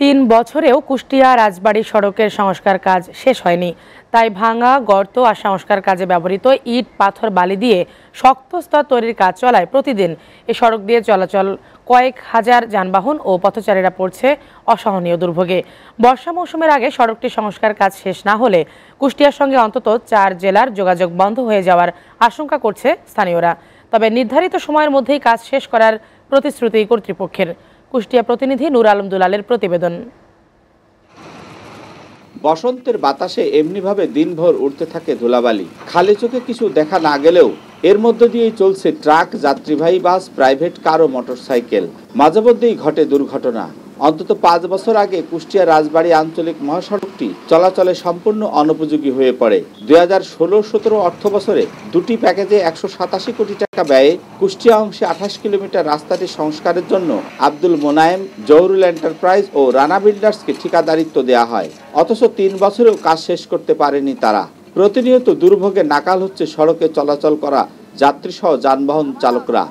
তিন বছরেও কুষ্টিয়া রাজবাড়ি সড়কের সংস্কার কাজ শেষ হয়নি। তাই ভাঙা, গর্ত আর সংস্কার কাজে ব্যবহৃত ইট, পাথর, বালি দিয়ে শক্ত স্তর তৈরির কাজ চলায় প্রতিদিন। এ সড়ক দিয়ে চলাচল কয়েক হাজার যানবাহন ও পথচারীরা পড়ছে অসহনীয় দুর্ভোগে। বর্ষা মৌসুমের আগে সড়কটি সংস্কার কাজ শেষ না হলে কুষ্টিয়ার সঙ্গে অন্তত চার জেলার যোগাযোগ বন্ধ হয়ে যাওয়ার আশঙ্কা করছে স্থানীয়রা। তবে নির্ধারিত সময়ের মধ্যেই কাজ শেষ করার প্রতিশ্রুতি কর্তৃপক্ষের। কুষ্টিয়া প্রতিনিধি নূর আলম দুলালের প্রতিবেদন। বসন্তের বাতাসে এমনিভাবে দিনভর উঠতে থাকে ধুলাবালি। খালি চোখে কিছু দেখা না গেলেও এর মধ্য দিয়েই চলছে ট্রাক, যাত্রীবাহী বাস, প্রাইভেট কার ও মোটরসাইকেল। মাঝে মধ্যেই ঘটে দুর্ঘটনা। অন্তত পাঁচ বছর আগে কুষ্টিয়া রাজবাড়ী আঞ্চলিক মহাসড়কটি চলাচলে সম্পূর্ণ অনুপযোগী হয়ে পড়ে। দুই হাজার ষোলো সতেরো অর্থ বছরে দুটি প্যাকেজে একশো সাতাশি কোটি টাকা ব্যয়ে কুষ্টিয়া অংশে আঠাশ কিলোমিটার রাস্তাটি সংস্কারের জন্য আব্দুল মোনায়েম, জহুরুল এন্টারপ্রাইজ ও রানা বিল্ডার্সকে ঠিকাদারিত্ব দেওয়া হয়। অথচ তিন বছরেও কাজ শেষ করতে পারেনি তারা। প্রতিনিয়ত দুর্ভোগে নাকাল হচ্ছে সড়কে চলাচল করা যাত্রীসহ যানবাহন চালকরা।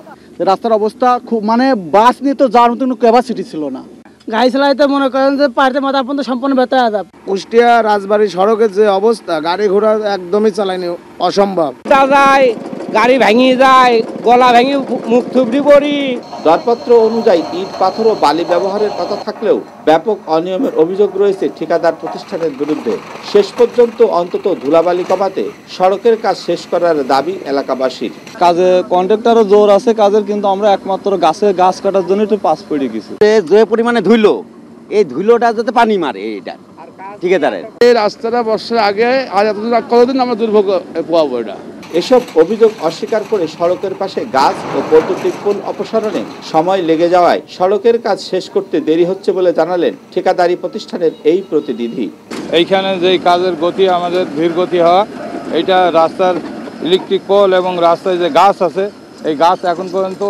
রাস্তার অবস্থা খুব মানে বাস নিয়ে তো যাওয়ার মতো কোনো ক্যাপাসিটি ছিল না। গাড়ি চালাইতে মনে করেন যে পাড়তে মাথা পর্যন্ত সম্পূর্ণ ব্যথা আদাব কুষ্টিয়া রাজবাড়ি সড়কের যে অবস্থা গাড়ি ঘোড়া একদমই চালায়নি অসম্ভব। যায় গাড়ি ভেঙে যায় গলা ভেঙে মুখ থুবড়ি পড়ি। দরপত্র অনুযায়ী ইট পাথর ও বালি ব্যবহারের কথা থাকলেও ব্যাপক অনিয়মের অভিযোগ রয়েছে ঠিকাদার প্রতিষ্ঠানের বিরুদ্ধে। শেষ পর্যন্ত অন্তত ধুলাবালি কমাতে সড়কের কাজ শেষ করার দাবি এলাকাবাসীর। কাজে কন্ট্রাক্টরও জোর আছে কাজের কিন্তু আমরা একমাত্র গাছে গাছ কাটার জন্য একটু পাস পড়ে গেছি। যে পরিমাণে ধুইলো এই ধুইলোটা যাতে পানি মারে এইটা ঠিকাদারের। এই রাস্তাটা বর্ষার আগে আর এতদিন কতদিন আমরা দুর্ভোগ পোয়াবো এটা? এসব অভিযোগ অস্বীকার করে সড়কের পাশে গাছ ও বৈদ্যুতিক পোল অপসারণে সময় লেগে যাওয়ায় সড়কের কাজ শেষ করতে দেরি হচ্ছে বলে জানালেন ঠিকাদারি প্রতিষ্ঠানের এই প্রতিনিধি। এইখানে যেই কাজের গতি, আমাদের ধীর গতি হওয়া এটা রাস্তার ইলেকট্রিক পোল এবং রাস্তায় যে গাছ আছে, এই গাছ এখন পর্যন্ত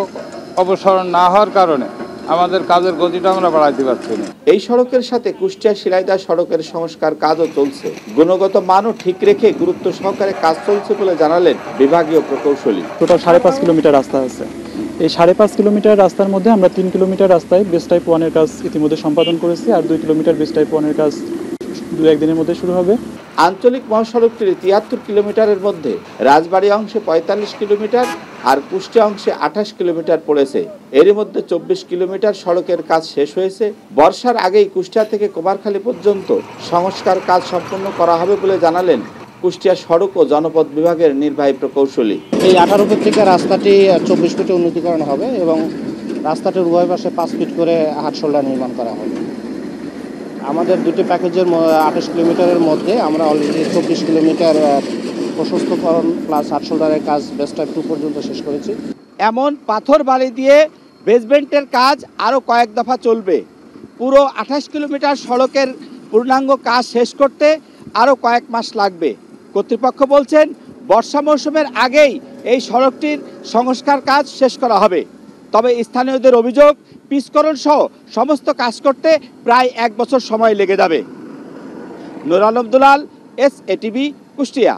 অপসারণ না হওয়ার কারণে আমাদের কাজের গতিটা আমরা বাড়াইতে পারছি না। এই সড়কের সাথে কুষ্টিয়া শিলাইদা সড়কের সংস্কার কাজও চলছে। গুণগত মানও ঠিক রেখে গুরুত্ব সহকারে কাজ চলছে বলে জানালেন বিভাগীয় প্রকৌশলী। টোটাল সাড়ে পাঁচ কিলোমিটার রাস্তা আছে। এই সাড়ে পাঁচ কিলোমিটার রাস্তার মধ্যে আমরা তিন কিলোমিটার রাস্তায় বেস টাইপ ওয়ানের কাজ ইতিমধ্যে সম্পাদন করেছি আর দুই কিলোমিটার বেস টাইপ ওয়ানের কাজ দু একদিনের মধ্যে শুরু হবে। আঞ্চলিক মহাসড়কটির তিয়াত্তর কিলোমিটারের মধ্যে রাজবাড়ী অংশে পঁয়তাল্লিশ কিলোমিটার আর কুষ্টিয়া অংশে আঠাশ কিলোমিটার পড়েছে। এরই মধ্যে চব্বিশ কিলোমিটার সড়কের কাজ শেষ হয়েছে। বর্ষার আগেই কুষ্টিয়া থেকে কুমারখালী পর্যন্ত সংস্কার কাজ সম্পন্ন করা হবে বলে জানালেন কুষ্টিয়া সড়ক ও জনপদ বিভাগের নির্বাহী প্রকৌশলী। এই আঠারো ফিট থেকে রাস্তাটি চব্বিশ ফিটে উন্নতিকরণ হবে এবং রাস্তাটির উভয় পাশে পাঁচ ফিট করে হাট শোল্ডার নির্মাণ করা হবে। আমাদের দুটি প্যাকেজের আঠাশ কিলোমিটারের মধ্যে আমরা অলরেডি চব্বিশ কিলোমিটার প্রশস্তকরণ প্লাস হাট শোল্ডারের কাজ বেস্ট টাইপ টু পর্যন্ত শেষ করেছি। এমন পাথর বালি দিয়ে বেসমেন্টের কাজ আরও কয়েক দফা চলবে। পুরো আঠাশ কিলোমিটার সড়কের পূর্ণাঙ্গ কাজ শেষ করতে আরও কয়েক মাস লাগবে। কর্তৃপক্ষ বলছেন, বর্ষা মৌসুমের আগেই এই সড়কটির সংস্কার কাজ শেষ করা হবে। তবে স্থানীয়দের অভিযোগ পিচকরণ সহ সমস্ত কাজ করতে প্রায় এক বছর সময় লেগে যাবে। নুরাল আব্দুলাল দুলাল এস এটিভি কুষ্টিয়া।